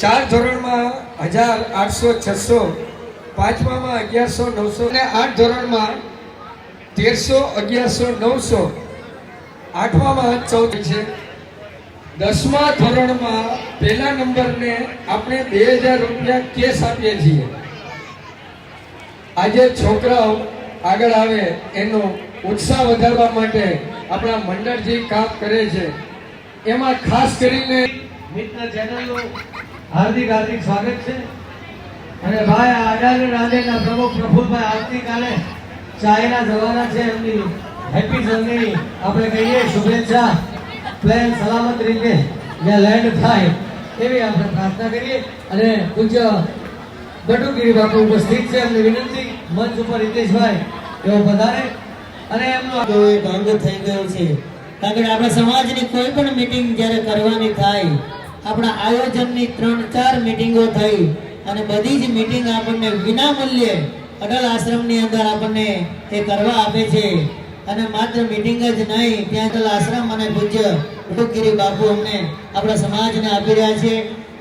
ચાર ધોરણમાં હજાર આઠસો છસો, પાંચમામાં અગિયારસો નવસો અને આઠ ધોરણમાં તેરસો અગિયારસો નવસો. આઠમામાં ચૌદ છે. દસમા ધોરણમાં પહેલા નંબરને આપણે બે હજાર રૂપિયા કેશ આપીએ છીએ. આજે છોકરાઓ આગળ આવે, એનો ઉત્સાહ વધારવા માટે આપણા મંડળ જે કામ કરે છે. એમાં ખાસ કરીને મિત્ર ચેનલનું હાર્દિક હાર્દિક સ્વાગત છે. અને ભાઈ આ અડાલજ રાંદેરના પ્રમુખ પ્રફુલભાઈ, આવતીકાલે ચાઇના જવાના છે એમની. હેપી જર્ની આપણે કહીએ શુભેચ્છા પ્લેન સલામત રીતે જ્યાં લેન્ડ થાય એવી આપણે પ્રાર્થના કરીએ. અને પૂજ્ય ગટુગીરી બાપુ ઉપસ્થિત છે એમની વિનંતી. મંચ ઉપર હિતેશભાઈ એવો પધારે. અને એમનો ભંગ થઈ ગયો છે. કારણ કે આપણા સમાજની કોઈ પણ મીટિંગ જ્યારે કરવાની થાય આપણા આયોજનની ત્રણ ચાર મીટિંગો થઈ અને બધી જ મીટિંગ આપણને વિના મૂલ્યે અટલ આશ્રમની અંદર આપણને એ કરવા આપે છે. અને માત્ર મીટિંગ જ નહીં, ત્યાં અટલ આશ્રમ અને પૂજ્ય કટુકગીરી બાપુ અમને આપણા સમાજને આપી રહ્યા છે.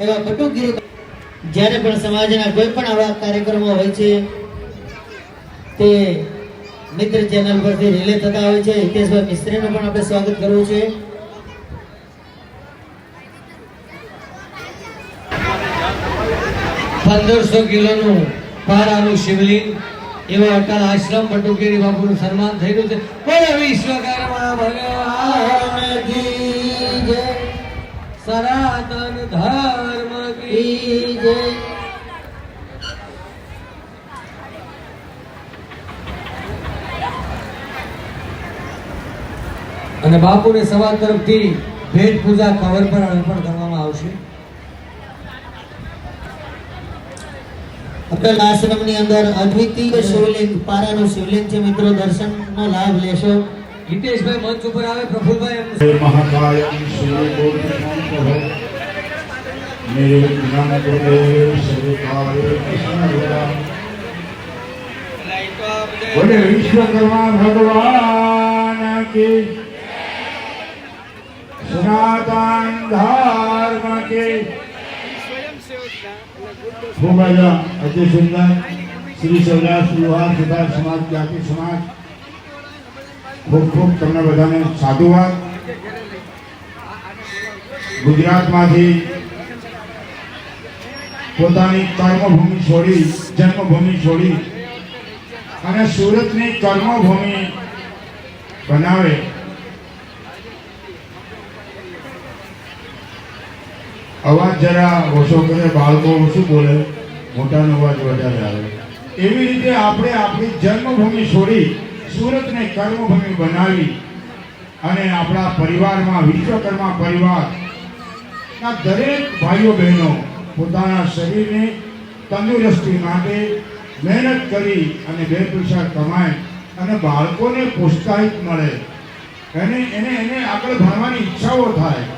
એવા કટુકગીરી જ્યારે પણ સમાજના કોઈ પણ આવા કાર્યક્રમો હોય છે, તે મિત્ર ચેનલ પરથી રિલે થતા હોય છે. હિતેશભાઈ મિસ્ત્રીનું પણ આપણે સ્વાગત કરવું છે. પંદરસો કિલોનું પારાનું શિવલિંગ. એવા અટલ આશ્રમ પટુકેરી બાપુનું સન્માન થઈ રહ્યું છે. બોલો વિશ્વકર્મા ભગવાન કી જય. સનાતન ધર્મ કી અને બાપુને સવાર તરફથી ભેટ પૂજા કવર પર અર્પણ કરવામાં આવશે. અબ્દુલ આશ્રમની અંદર અદ્વિતીય શિવલિંગ પારાનું શિવલિંગ છે. મિત્રો દર્શનનો લાભ લેશો. હિતેશભાઈ મંચ ઉપર આવે પ્રફુલભાઈ મહાકાય મેરે બોલે વિશ્વકર્મા ભગવાન કે સનાતન ધર્મ કે શોભાયા અતિ સુંદર શ્રી સૌરાષ્ટ્ર લોહાર સુધાર સમાજ, જ્ઞાતિ સમાજ. ખૂબ ખૂબ તમને બધાને સાધુવાદ. ગુજરાતમાંથી પોતાની કર્મભૂમિ છોડી, જન્મભૂમિ છોડી અને સુરતની કર્મભૂમિ બનાવે અવાજ જરા ઓછો કરે, બાળકો ઓછું બોલે? મોટાનો અવાજ વધારે આવે. એવી રીતે આપણે આપણી જન્મભૂમિ છોડી સુરતને કર્મભૂમિ બનાવી અને આપણા પરિવારમાં, વિશ્વકર્મા પરિવારના દરેક ભાઈઓ બહેનો પોતાના શરીરને તંદુરસ્તી માટે મહેનત કરી અને બે પૈસા કમાય અને બાળકોને પ્રોત્સાહિત મળે. એને એને એને આગળ ભણવાની ઈચ્છાઓ થાય.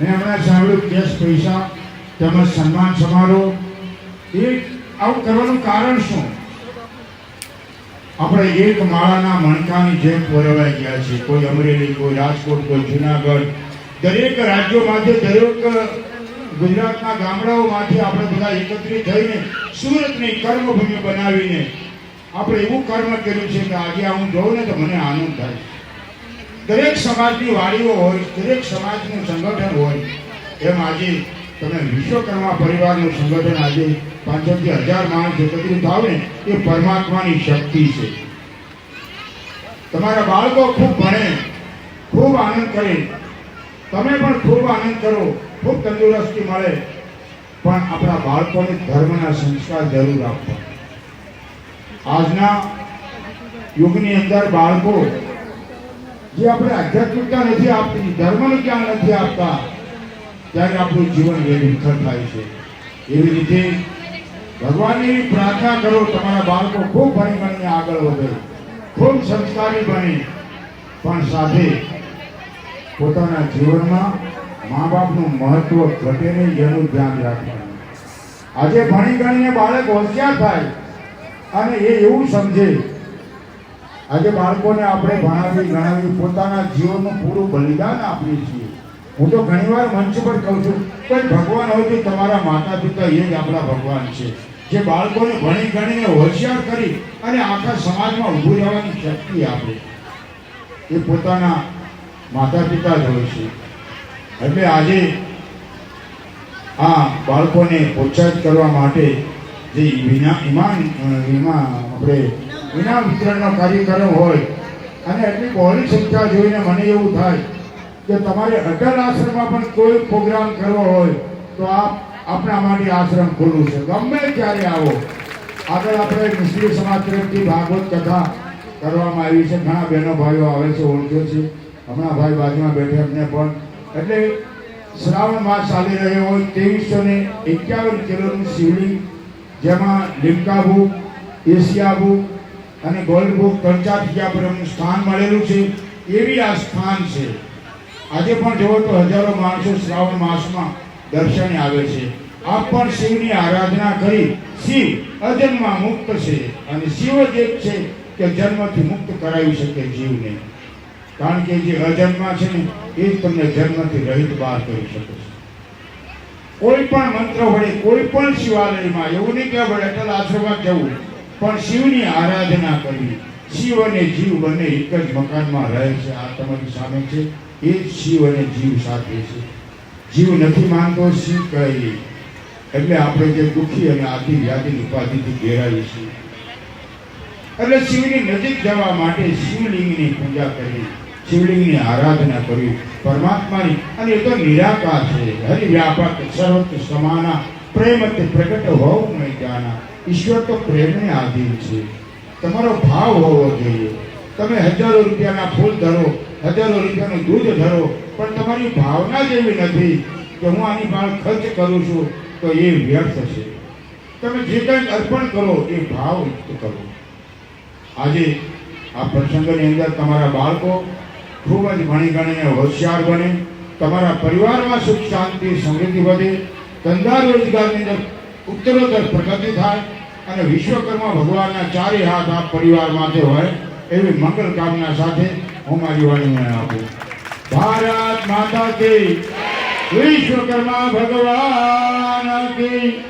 મેં હમણાં સાંભળ્યું કેશ પૈસા, તેમજ સન્માન સમારોહ. એ આવું કરવાનું કારણ શું? આપણે એક માળાના મણકાની જેમ પોરવાઈ ગયા છે કોઈ અમરેલી, કોઈ રાજકોટ, કોઈ જુનાગઢ. દરેક રાજ્યોમાંથી, દરેક ગુજરાતના ગામડાઓમાંથી આપણે બધા એકત્રિત થઈને સુરતની કર્મભૂમિ બનાવીને આપણે એવું કર્મ કર્યું છે કે આજે હું જોઉં ને તો મને આનંદ થાય. દરેક સમાજની વાડીઓ હોય, દરેક સમાજનું સંગઠન હોય, એમ આજે તમે વિશ્વકર્મા પરિવારનું સંગઠન આજે પાંચસોથી હજાર માણસ એકત્રિત આવે એ પરમાત્માની શક્તિ છે. તમારા બાળકો ખૂબ ભણે, ખૂબ આનંદ કરે. તમે પણ ખૂબ આનંદ કરો, ખૂબ તંદુરસ્તી મળે. પણ આપણા બાળકોને ધર્મના સંસ્કાર જરૂર આપવા. આજના યુગની અંદર બાળકો જે આપણે આધ્યાત્મિકતા નથી આપતી, ધર્મનું જ્ઞાન નથી આપતા, ત્યારે આપણું જીવન વિખર થાય છે. એવી રીતે ભગવાનની પ્રાર્થના કરો, તમારા બાળકો ખૂબ ભણી ભણીને આગળ વધે, ખૂબ સંસ્કારી બને, પણ સાથે પોતાના જીવનમાં મા બાપનું મહત્વ ઘટે નહીં, એનું ધ્યાન રાખવાનું. આજે ભણી ગણીને બાળક હોશિયાર થાય અને એ એવું સમજે આજે બાળકોને આપણે ભણાવી, ગણાવી, પોતાના જીવનનું પૂરું બલિદાન આપીએ છીએ. હું તો ઘણીવાર મંચ પર કહું છું કોઈ ભગવાન હોય તો તમારા માતા પિતા એ જ આપણા ભગવાન છે. જે બાળકોને ભણી ગણીને હોશિયાર કરી અને આખા સમાજમાં ઊભું રહેવાની શક્તિ આપે. એ પોતાના માતા પિતા જ હોય છે. એટલે આજે આ બાળકોને પ્રોત્સાહિત કરવા માટે જે વિના ઇમાન એમાં આપણે ઇનામ વિતરણનો કાર્યક્રમ હોય અને એટલી બહોળી સંખ્યા જોઈને મને એવું થાય કે તમારે અટલ આશ્રમમાં પણ કોઈ પ્રોગ્રામ કરવો હોય તો આપ આપણા માટે આશ્રમ ખુલ્લું છે. ગમે ત્યારે આવો. આગળ આપણે મુસ્લિમ સમાજ તરફથી ભાગવત કથા કરવામાં આવી છે. ઘણા બહેનો ભાઈઓ આવે છે ઓળખ્યો છે. હમણાં ભાઈ બાજુમાં બેઠે એમને પણ. એટલે શ્રાવણ માસ ચાલી રહ્યો હોય, ત્રેવીસો ને એકાવન કિલોનું શિવલિંગ, જેમાં લીમકા બુક એશિયા બુક અને જગ્યા પર એમનું સ્થાન મળેલું છે. એવી આ સ્થાન છે. આજે પણ જુઓ તો હજારો માણસો શ્રાવણ માસમાં દર્શને આવે છે. આપ પણ શિવની આરાધના કરી શિવ અજન્મા મુક્ત છે. અને શિવ જ એક છે કે જન્મથી મુક્ત કરાવી શકે જીવને. કારણ કે જે અજન્મા છે ને, એ જ તમને જન્મથી રહિત બહાર કરી શકે છે. કોઈ પણ મંત્ર વડે, કોઈ પણ શિવાલયમાં, એવું નહીં કે વડે અટલ આશ્રમમાં જવું. પણ શિવની આરાધના કરવી શિવ અને જીવ બંને એક જ મકાનમાં રહે છે. આ તમારી સામે છે. એ શિવ અને જીવ સાથે છે. જીવ નથી માનતો, શિવ કહે એટલે આપણે જે દુઃખી અને આદિ વ્યાધિ ઉપાધિથી ઘેરાઈએ છીએ. એટલે શિવની નજીક જવા માટે શિવલિંગની પૂજા કરવી શિવલિંગની આરાધના કરવી પરમાત્માની, અને એ તો નિરાકાર છે. હરિ વ્યાપક સર્વત્ર સમાના પ્રેમથી પ્રગટ હોવું નહીં જાના ઈશ્વર તો પ્રેમને આધીન છે. તમારો ભાવ હોવો જોઈએ. તમે હજારો રૂપિયાના ફૂલ ધરો, હજારો રૂપિયાનું દૂધ ધરો, પણ તમારી ભાવના જેવી નથી કે હું આની પાળ ખર્ચ કરું છું તો એ વ્યર્થ છે તમે જે કંઈ અર્પણ કરો એ ભાવ કરો. આજે આ પ્રસંગની અંદર તમારા બાળકો ખૂબ જ ભણી ગણીને હોશિયાર બને, તમારા પરિવારમાં સુખ શાંતિ, સમૃદ્ધિ વધે, ધંધા રોજગારની અંદર ઉત્તરોત્તર પ્રગતિ થાય અને વિશ્વકર્મા ભગવાનના ચારે હાથ આ પરિવાર માટે હોય, એવી મંગલ કામના સાથે હું મારી વાણીને આપું. ભારત માતા કી. વિશ્વકર્મા ભગવાન કી.